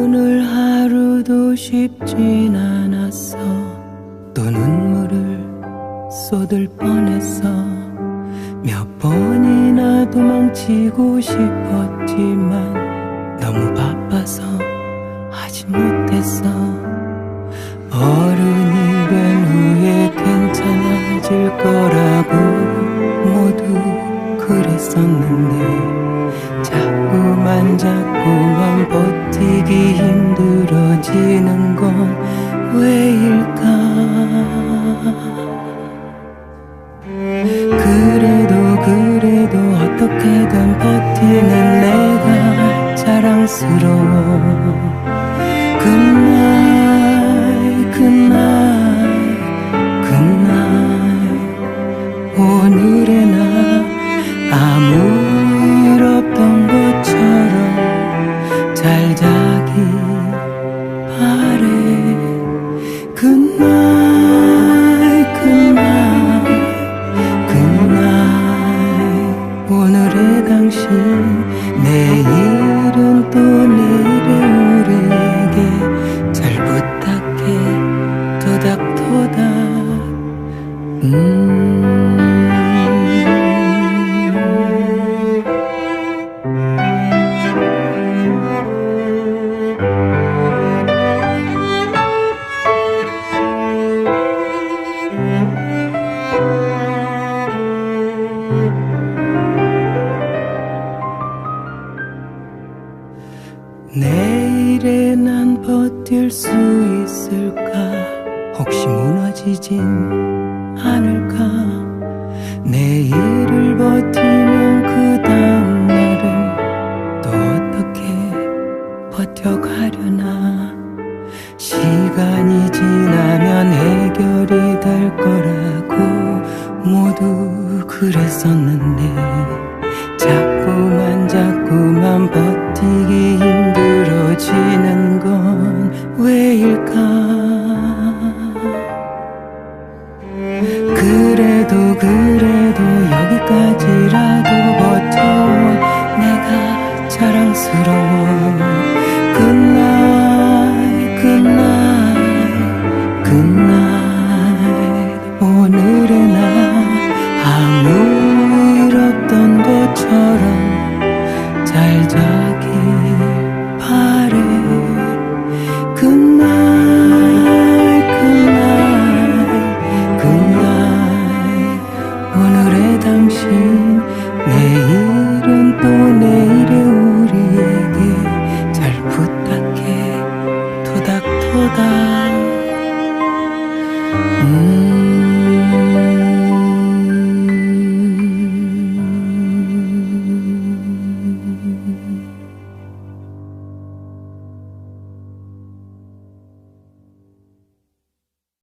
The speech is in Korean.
오늘 하루도 쉽진 않았어. 또 눈물을 쏟을 뻔했어. 몇 번이나 도망치고 싶었지만 너무 바빠서 하지 못했어. 어른이 된 후에 괜찮아질 거라고 모두 그랬었는데 자꾸만 자꾸만 버텨 티기 힘들어지는 건 왜일까? 그래도 그래도 어떻게든 버티는 내가 자랑스러워. 그날 그날 그날 오늘의 나 아무 내일에 난 버틸 수 있을까? 혹시 무너지진 않을까? 내일을 버티면 in